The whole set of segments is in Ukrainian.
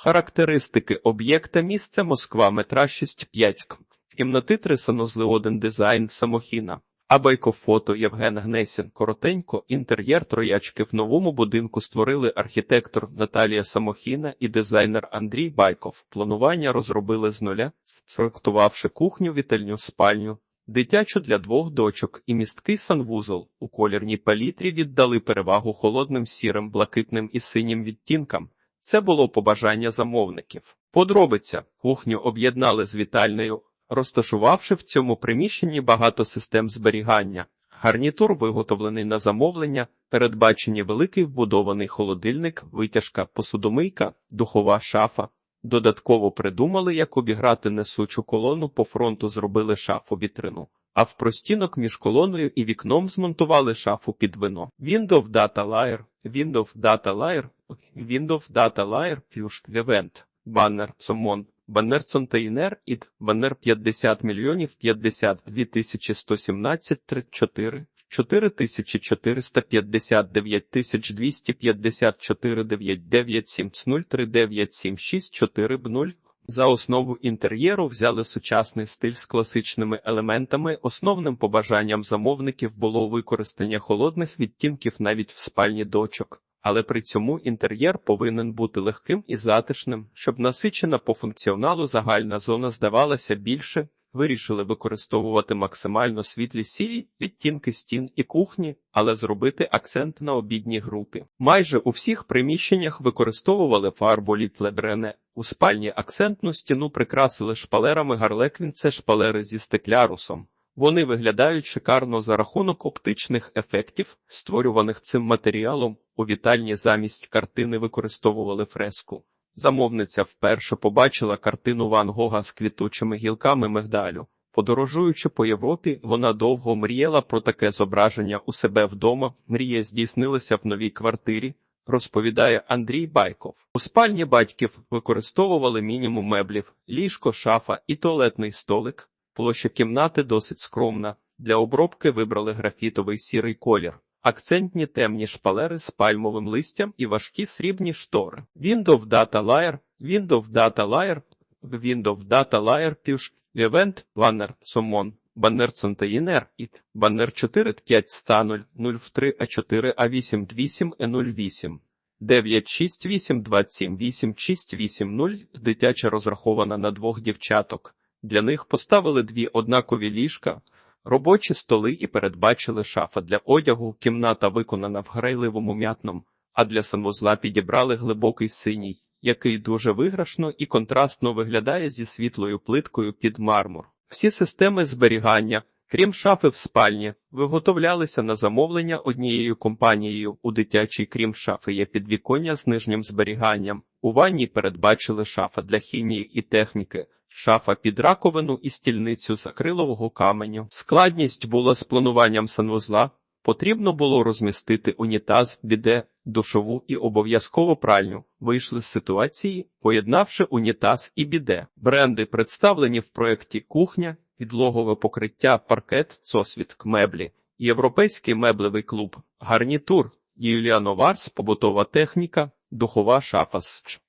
Характеристики об'єкта місце Москва метра 65 к. Кімнати три санузли один дизайн самохіна. Абайко фото Євген Гнесін. Коротенько, інтер'єр троячки в новому будинку створили архітектор Наталія Самохіна і дизайнер Андрій Байков. Планування розробили з нуля, спроектувавши кухню, вітальню, спальню, дитячу для двох дочок і місткий санвузол. У колірній палітрі віддали перевагу холодним сірим, блакитним і синім відтінкам. Це було побажання замовників. Подробиця кухню об'єднали з вітальнею, розташувавши в цьому приміщенні багато систем зберігання. Гарнітур виготовлений на замовлення, передбачені великий вбудований холодильник, витяжка, посудомийка, духова шафа. Додатково придумали, як обіграти несучу колону по фронту зробили шафу вітрину. А в простінок між колоною і вікном змонтували шафу під вино. Windows Data Layer, Windows Data Layer, Windows Data Layer, Fused Event, баннер Сомон, баннер Контейнер ід, баннер 50 мільйонів 52 тисячі 117 34, 4459 тисяч 254 997 03976 0 за основу інтер'єру взяли сучасний стиль з класичними елементами. Основним побажанням замовників було використання холодних відтінків навіть в спальні дочок. Але при цьому інтер'єр повинен бути легким і затишним, щоб насичена по функціоналу загальна зона здавалася більше. Вирішили використовувати максимально світлі сірі відтінки стін і кухні, але зробити акцент на обідній групі. Майже у всіх приміщеннях використовували фарбу літлебрене. У спальні акцентну стіну прикрасили шпалерами гарлеквін, це шпалери зі стеклярусом. Вони виглядають шикарно за рахунок оптичних ефектів, створюваних цим матеріалом. У вітальні замість картини використовували фреску. Замовниця вперше побачила картину Ван Гога з квітучими гілками мигдалю. Подорожуючи по Європі, вона довго мріяла про таке зображення у себе вдома. Мрія здійснилася в новій квартирі, розповідає Андрій Байков. У спальні батьків використовували мінімум меблів, ліжко, шафа і туалетний столик. Площа кімнати досить скромна. Для обробки вибрали графітовий сірий колір. Акцентні темні шпалери з пальмовим листям і важкі срібні штори. Windows Data Layer, Windows Data Layer, Windows Data Layer Push, Event, Banner, Summon, Banner Container, IT, Banner 45 100 03 A4 A88 E08. 968278680 дитяча розрахована на двох дівчаток. Для них поставили дві однакові ліжка, робочі столи і передбачили шафа для одягу. Кімната виконана в грайливому м'ятном, а для санвузла підібрали глибокий синій, який дуже виграшно і контрастно виглядає зі світлою плиткою під мармур. Всі системи зберігання, крім шафи в спальні, виготовлялися на замовлення однією компанією. У дитячій, крім шафи, є підвіконня з нижнім зберіганням. У ванні передбачили шафа для хімії і техніки. Шафа під раковину і стільницю з акрилового каменю. Складність була з плануванням санвузла. Потрібно було розмістити унітаз, біде, душову і обов'язково пральню. Вийшли з ситуації, поєднавши унітаз і біде. Бренди представлені в проєкті кухня, підлогове покриття, паркет, цосвітк, меблі, європейський меблевий клуб, гарнітур, Юліано Варс, побутова техніка, духова шафа,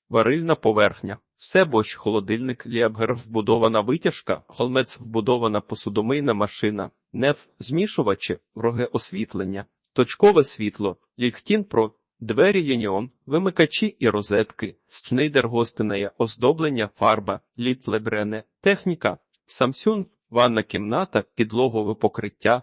варильна поверхня. Все боч, холодильник, лєбгер, вбудована витяжка, холмець, вбудована посудомийна машина, неф, змішувачі, роге освітлення, точкове світло, ліктін про, двері Єніон, вимикачі і розетки, Schneider гостинеє, оздоблення, фарба, літ лебрене, техніка, Samsung, ванна кімната, підлогове покриття,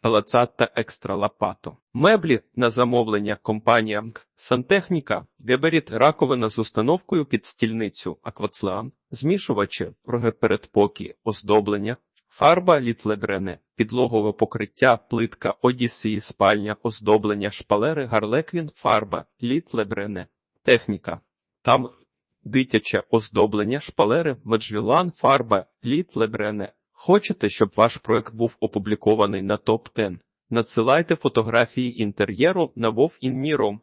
палацат та екстра лопато. Меблі на замовлення компанія МК, сантехніка, виберіть раковина з установкою під стільницю, аквацлан, змішувачі, передпокі, оздоблення, фарба літлебрене, підлогове покриття, плитка, одісії, спальня, оздоблення, шпалери, гарлеквін, фарба, літлебрене, техніка. Там дитяче оздоблення, шпалери, меджвілан, фарба, літлебрене. Хочете, щоб ваш проект був опублікований на топ 10 Надсилайте фотографії інтер'єру на вовінміром.